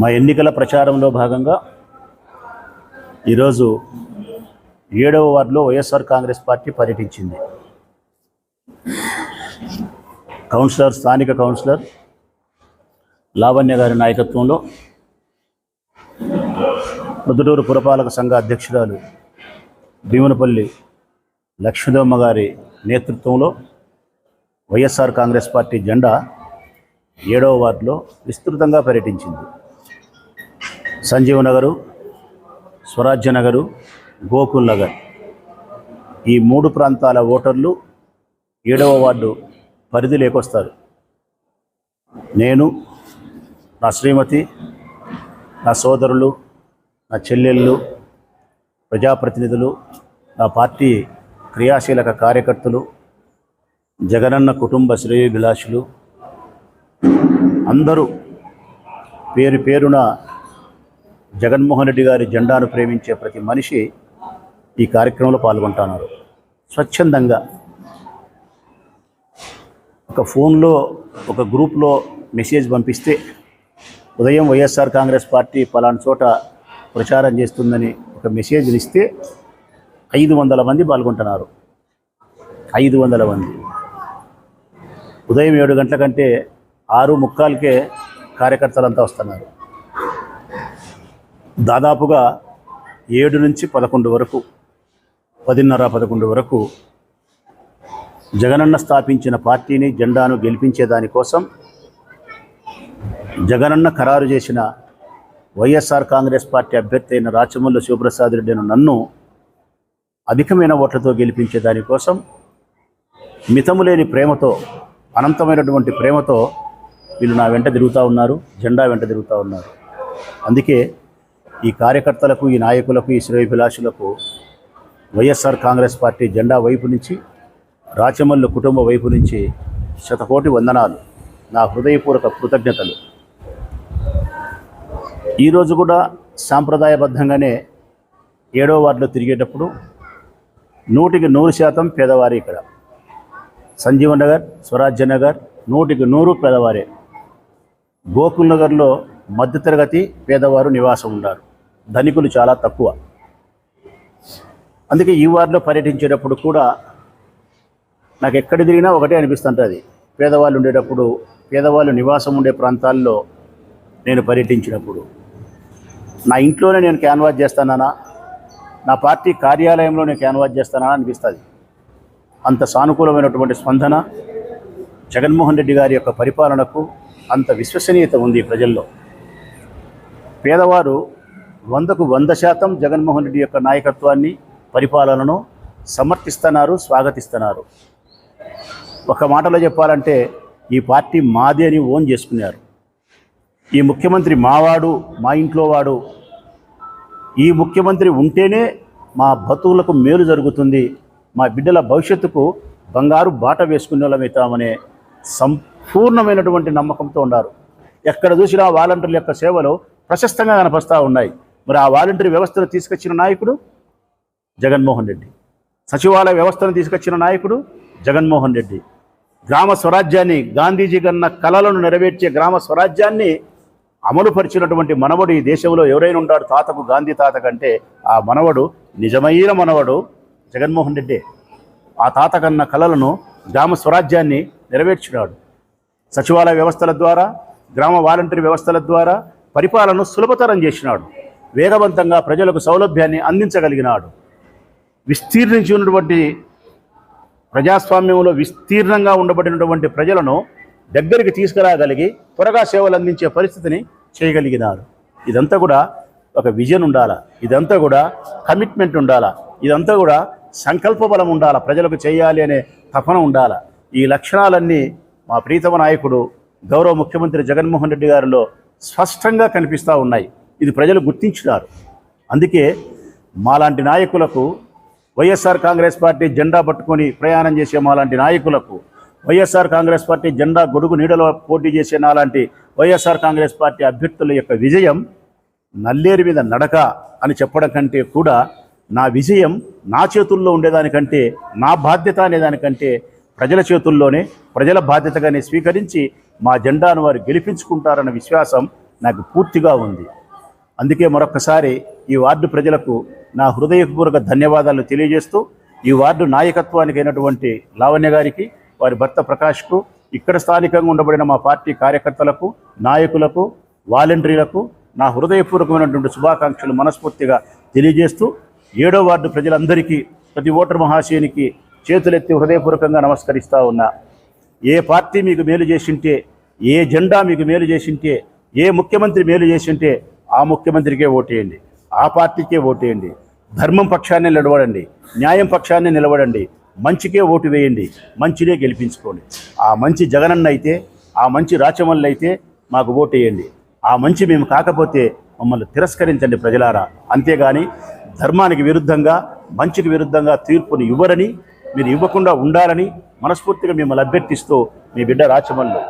మా ఎన్నికల ప్రచారంలో భాగంగా ఈరోజు ఏడవ వార్డులో వైఎస్ఆర్ కాంగ్రెస్ పార్టీ పర్యటించింది. కౌన్సిలర్ స్థానిక కౌన్సిలర్ లావణ్య గారి నాయకత్వంలో ప్రొద్దుటూరు పురపాలక సంఘ అధ్యక్షురాలు భీమునపల్లి లక్ష్మీదమ్మ గారి నేతృత్వంలో వైఎస్ఆర్ కాంగ్రెస్ పార్టీ జెండా ఏడవ వార్డులో విస్తృతంగా పర్యటించింది. సంజీవ్ నగరు స్వరాజ్య నగరు గోకుల్ నగర్. ఈ మూడు ప్రాంతాల ఓటర్లు ఏడవ వార్డు పరిధి లేకొస్తారు. నేను నా శ్రీమతి నా సోదరులు నా చెల్లెళ్ళు ప్రజాప్రతినిధులు నా పార్టీ క్రియాశీలక కార్యకర్తలు జగనన్న కుటుంబ శ్రేయోభిలాషులు అందరూ పేరు పేరున జగన్మోహన్ రెడ్డి గారి జెండాను ప్రేమించే ప్రతి మనిషి ఈ కార్యక్రమంలో పాల్గొంటున్నారు. స్వచ్ఛందంగా. ఒక ఫోన్లో ఒక గ్రూప్లో మెసేజ్ పంపిస్తే ఉదయం వైఎస్ఆర్ కాంగ్రెస్ పార్టీ పలానా చోట ప్రచారం చేస్తుందని ఒక మెసేజ్ ఇస్తే ఐదు వందల మంది పాల్గొంటున్నారు. ఐదు వందల మంది. ఉదయం ఏడు గంటల కంటే ఆరు ముక్కాలకే కార్యకర్తలంతా వస్తున్నారు. దాదాపుగా ఏడు నుంచి పదకొండు వరకు పదిన్నర పదకొండు వరకు జగనన్న స్థాపించిన పార్టీని జెండాను గెలిపించే దానికోసం జగనన్న ఖరారు చేసిన వైఎస్ఆర్ కాంగ్రెస్ పార్టీ అభ్యర్థి అయిన రాచమల్లు శివప్రసాద్ రెడ్డి నన్ను అధికమైన ఓట్లతో గెలిపించే దానికోసం మితము లేని ప్రేమతో అనంతమైనటువంటి ప్రేమతో వీళ్ళు నా వెంట తిరుగుతూ ఉన్నారు జెండా వెంట తిరుగుతూ ఉన్నారు. అందుకే ఈ కార్యకర్తలకు ఈ నాయకులకు ఈ శ్రేయభిలాషులకు వైఎస్ఆర్ కాంగ్రెస్ పార్టీ జెండా వైపు నుంచి రాచమల్లు కుటుంబ వైపు నుంచి శతకోటి వందనాలు. నా హృదయపూర్వక కృతజ్ఞతలు. ఈరోజు కూడా సాంప్రదాయబద్ధంగానే ఏడో వార్డులో తిరిగేటప్పుడు నూటికి నూరు శాతం పేదవారి ఇక్కడ. సంజీవ నగర్ స్వరాజ్య నగర్ నూటికి నూరు పేదవారే. గోకుల్ నగర్లో మధ్యతరగతి పేదవారు నివాసం ఉన్నారు. ధనికులు చాలా తక్కువ. అందుకే ఈ వారిలో పర్యటించేటప్పుడు కూడా నాకు ఎక్కడ తిరిగినా ఒకటే అనిపిస్తుంటుంది. పేదవాళ్ళు ఉండేటప్పుడు పేదవాళ్ళు నివాసం ఉండే ప్రాంతాల్లో నేను పర్యటించినప్పుడు. నా ఇంట్లోనే నేను క్యాన్వాస్ చేస్తానా నా పార్టీ కార్యాలయంలో నేను క్యాన్వాస్ చేస్తానా అనిపిస్తుంది. అంత సానుకూలమైనటువంటి స్పందన జగన్మోహన్ రెడ్డి గారి యొక్క పరిపాలనకు అంత విశ్వసనీయత ఉంది ప్రజల్లో. పేదవారు వందకు వంద శాతం జగన్మోహన్ రెడ్డి యొక్క నాయకత్వాన్ని పరిపాలనను సమర్థిస్తున్నారు స్వాగతిస్తున్నారు. ఒక మాటలో చెప్పాలంటే ఈ పార్టీ మాది అని ఓన్ చేసుకున్నారు. ఈ ముఖ్యమంత్రి మావాడు మా ఇంట్లో వాడు ఈ ముఖ్యమంత్రి ఉంటేనే మా బతువులకు మేలు జరుగుతుంది మా బిడ్డల భవిష్యత్తుకు బంగారు బాట వేసుకునే వాళ్ళమవుతామనే సంపూర్ణమైనటువంటి నమ్మకంతో ఉన్నారు. ఎక్కడ చూసినా వాలంటీర్ల యొక్క సేవలో ప్రశస్తంగా కనపరుస్తూ ఉన్నాయి. మరి ఆ వాలంటరీ వ్యవస్థను తీసుకొచ్చిన నాయకుడు జగన్మోహన్ రెడ్డి. సచివాలయ వ్యవస్థను తీసుకొచ్చిన నాయకుడు జగన్మోహన్ రెడ్డి. గ్రామ స్వరాజ్యాన్ని గాంధీజీ కన్న కళలను నెరవేర్చే గ్రామ స్వరాజ్యాన్ని అమలుపరిచినటువంటి మనవడు ఈ దేశంలో ఎవరైనా ఉంటాడు తాతకు గాంధీ తాత కంటే ఆ మనవడు నిజమైన మనవడు జగన్మోహన్ రెడ్డి. ఆ తాత కన్న కళలను గ్రామ స్వరాజ్యాన్ని నెరవేర్చినాడు. సచివాలయ వ్యవస్థల ద్వారా గ్రామ వాలంటీర్ వ్యవస్థల ద్వారా పరిపాలన సులభతరం చేసినాడు. వేగవంతంగా ప్రజలకు సౌలభ్యాన్ని అందించగలిగినాడు. విస్తీర్ణించి ఉన్నటువంటి ప్రజాస్వామ్యంలో విస్తీర్ణంగా ఉండబడినటువంటి ప్రజలను దగ్గరికి తీసుకురాగలిగి త్వరగా సేవలు అందించే పరిస్థితిని చేయగలిగినారు. ఇదంతా కూడా ఒక విజన్ ఉండాలా? ఇదంతా కూడా కమిట్మెంట్ ఉండాలా? ఇదంతా కూడా సంకల్ప బలం ఉండాలా? ప్రజలకు చేయాలి అనే తపన ఉండాలా? ఈ లక్షణాలన్నీ మా ప్రీతమ నాయకుడు గౌరవ ముఖ్యమంత్రి జగన్మోహన్ రెడ్డి గారిలో స్పష్టంగా కనిపిస్తూ ఉన్నాయి. ఇది ప్రజలు గుర్తించినారు. అందుకే మాలాంటి నాయకులకు వైఎస్ఆర్ కాంగ్రెస్ పార్టీ జెండా పట్టుకొని ప్రయాణం చేసే మాలాంటి నాయకులకు వైఎస్ఆర్ కాంగ్రెస్ పార్టీ జెండా గొడుగు నీడలో పోటీ చేసే నాలాంటి వైఎస్ఆర్ కాంగ్రెస్ పార్టీ అభ్యర్థుల యొక్క విజయం నల్లేరు మీద నడక అని చెప్పడం కంటే కూడా నా విజయం నా చేతుల్లో ఉండేదానికంటే నా బాధ్యత అనేదానికంటే ప్రజల చేతుల్లోనే ప్రజల బాధ్యతగానే స్వీకరించి మా జెండాను వారు గెలిపించుకుంటారన్న విశ్వాసం నాకు పూర్తిగా ఉంది. అందుకే మరొకసారి ఈ వార్డు ప్రజలకు నా హృదయపూర్వక ధన్యవాదాలు తెలియజేస్తూ ఈ వార్డు నాయకత్వానికి అయినటువంటి లావణ్య గారికి వారి భర్త ప్రకాష్కు ఇక్కడ స్థానికంగా ఉండబడిన మా పార్టీ కార్యకర్తలకు నాయకులకు వాలంటీర్లకు నా హృదయపూర్వకమైనటువంటి శుభాకాంక్షలు మనస్ఫూర్తిగా తెలియజేస్తూ ఏడో వార్డు ప్రజలందరికీ ప్రతి ఓటర్ మహాశయునికి చేతులెత్తి హృదయపూర్వకంగా నమస్కరిస్తూ ఉన్నా. ఏ పార్టీ మీకు మేలు చేసింటే ఏ జెండా మీకు మేలు చేసింటే ఏ ముఖ్యమంత్రి మేలు చేసింటే ఆ ముఖ్యమంత్రికే ఓటేయండి. ఆ పార్టీకే ఓటేయండి. ధర్మం పక్షాన్ని నిలబడండి. న్యాయం పక్షాన్ని నిలబడండి. మంచికే ఓటు వేయండి. మంచినే గెలిపించుకోండి. ఆ మంచి జగనన్న అయితే ఆ మంచి రాచమల్లు అయితే మాకు ఓటేయండి. ఆ మంచి మేము కాకపోతే మమ్మల్ని తిరస్కరించండి ప్రజలారా. అంతేగాని ధర్మానికి విరుద్ధంగా మంచికి విరుద్ధంగా తీర్పుని ఇవ్వరని మీరు ఇవ్వకుండా ఉండాలని మనస్ఫూర్తిగా మిమ్మల్ని అభ్యర్థిస్తూ మీ బిడ్డ రాచమల్లు.